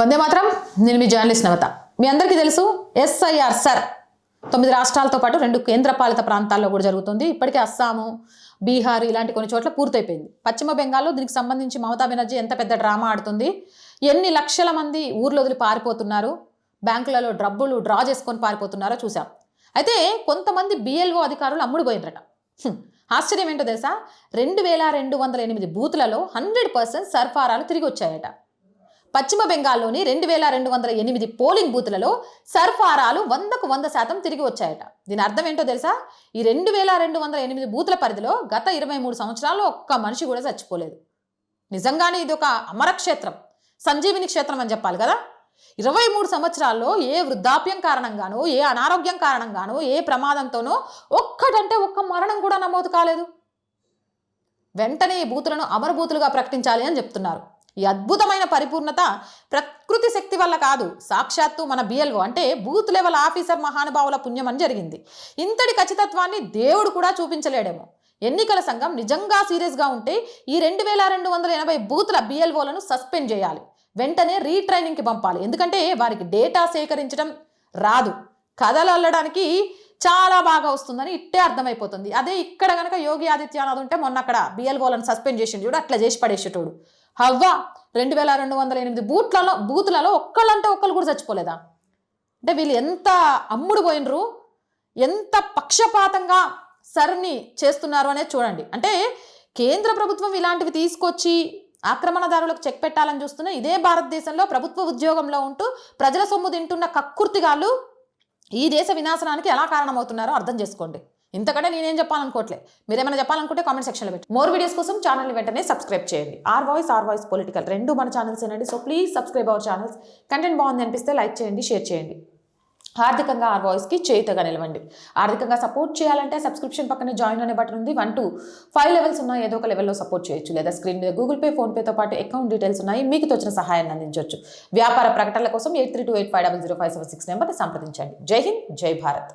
వందే మాత్రం. నేను మీ జర్నలిస్ట్ నవత. మీ అందరికీ తెలుసు ఎస్ఐఆర్ సర్. తొమ్మిది రాష్ట్రాలతో పాటు రెండు కేంద్రపాలిత ప్రాంతాల్లో కూడా జరుగుతుంది. ఇప్పటికే అస్సాము బీహార్ ఇలాంటి కొన్ని చోట్ల పూర్తయిపోయింది. పశ్చిమ బెంగాల్లో దీనికి సంబంధించి మమతా బెనర్జీ ఎంత పెద్ద డ్రామా ఆడుతుంది. ఎన్ని లక్షల మంది ఊర్లో వదిలి పారిపోతున్నారు. బ్యాంకులలో డబ్బులు డ్రా చేసుకొని పారిపోతున్నారో చూసాం అయితే కొంతమంది బిఎల్ఓ అధికారులు అమ్ముడుపోయినరట. ఆశ్చర్యం ఏంటో తెలుసా? రెండు వేల రెండు వందల ఎనిమిది బూతులలో హండ్రెడ్ పర్సెంట్ సర్ఫారాలు తిరిగి వచ్చాయట. పశ్చిమ బెంగాల్లోని రెండు వేల రెండు వందల ఎనిమిది పోలింగ్ బూత్లలో సర్ఫారాలు వందకు వంద శాతం తిరిగి వచ్చాయట. దీని అర్థం ఏంటో తెలుసా? ఈ రెండు వేల రెండు వందల ఎనిమిది బూతుల పరిధిలో గత ఇరవై మూడు సంవత్సరాల్లో ఒక్క మనిషి కూడా చచ్చిపోలేదు. నిజంగానే ఇది ఒక అమరక్షేత్రం సంజీవిని క్షేత్రం అని చెప్పాలి కదా? ఇరవై మూడు సంవత్సరాల్లో ఏ వృద్ధాప్యం కారణంగానో ఏ అనారోగ్యం కారణంగానో ఏ ప్రమాదంతోనో ఒక్కటంటే ఒక్క మరణం కూడా నమోదు కాలేదు. వెంటనే ఈ బూతులను అమరబూతులుగా ప్రకటించాలి అని చెప్తున్నారు. ఈ అద్భుతమైన పరిపూర్ణత ప్రకృతి శక్తి వల్ల కాదు సాక్షాత్తు మన బిఎల్ఓ అంటే బూత్ లెవెల్ ఆఫీసర్ మహానుభావుల పుణ్యం అని జరిగింది. ఇంతటి ఖచ్చితత్వాన్ని దేవుడు కూడా చూపించలేడేమో. ఎన్నికల సంఘం నిజంగా సీరియస్గా ఉంటే ఈ రెండు వేల రెండు వందల ఎనభై బూత్ల బిఎల్ఓలను సస్పెండ్ చేయాలి. వెంటనే రీట్రైనింగ్కి పంపాలి. ఎందుకంటే వారికి డేటా సేకరించడం రాదు. కథలు అల్లడానికి చాలా బాగా వస్తుందని ఇట్టే అర్థమైపోతుంది. అదే ఇక్కడ కనుక యోగి ఆదిత్యనాథ్ ఉంటే మొన్న అక్కడ బిఎల్ఓలను సస్పెండ్ చేసిండు చూడు అట్లా చేసి పడేసేటోడు. హవ్వా రెండు వేల రెండు వందల ఎనిమిది బూట్లలో బూతులలో ఒక్కళ్ళంటే ఒక్కళ్ళు కూడా చచ్చిపోలేదా? అంటే వీళ్ళు ఎంత అమ్ముడు పోయినరు ఎంత పక్షపాతంగా సర్ని చేస్తున్నారు అనేది చూడండి. అంటే కేంద్ర ప్రభుత్వం ఇలాంటివి తీసుకొచ్చి ఆక్రమణదారులకు చెక్ పెట్టాలని చూస్తున్న ఇదే భారతదేశంలో ప్రభుత్వ ఉద్యోగంలో ఉంటూ ప్రజల సొమ్ము తింటున్న కక్కుర్తిగాళ్ళు ఈ దేశ వినాశనానికి ఎలా కారణమవుతున్నారో అర్థం చేసుకోండి. ఇంతకంటే నేనేం చెప్పాలనుకోవట్లే. మీరేమైనా చెప్పాలనుకుంటే కామెంట్ సెక్షన్లో పెట్టి మోర్ వీడియోస్ కోసం ఛానల్ని వెంటనే సబ్స్క్రైబ్ చేయండి. R voice R voice political రెండు మన ఛానల్స్ ఏనండి so please subscribe our channels. Content బాగుంది అనిపిస్తే లైక్ చేయండి షేర్ చేయండి. ఆర్థికంగా ఆర్ వాయిస్కి చేయుతగా నిలవండి. ఆర్థికంగా సపోర్ట్ చేయాలంటే సబ్స్క్రిప్షన్ పక్కనే జాయిన్ అనే బటన్ ఉంది. వన్ టూ ఫైవ్ లెవెల్స్ ఉన్న ఏదో ఒక లెవెల్లో సపోర్ట్ చేయొచ్చు. లేదా స్క్రీన్ మీద గూగుల్ పే ఫోన్పేతో పాటు అకౌంట్ డీటెయిల్స్ ఉన్నాయి. మీకు తోచిన సహాయాన్ని అందించవచ్చు వ్యాపార ప్రకటనల కోసం eight three two eight five double zero five seven six నెంబర్ని సంప్రదించండి. జై హింద్ జై భారత్.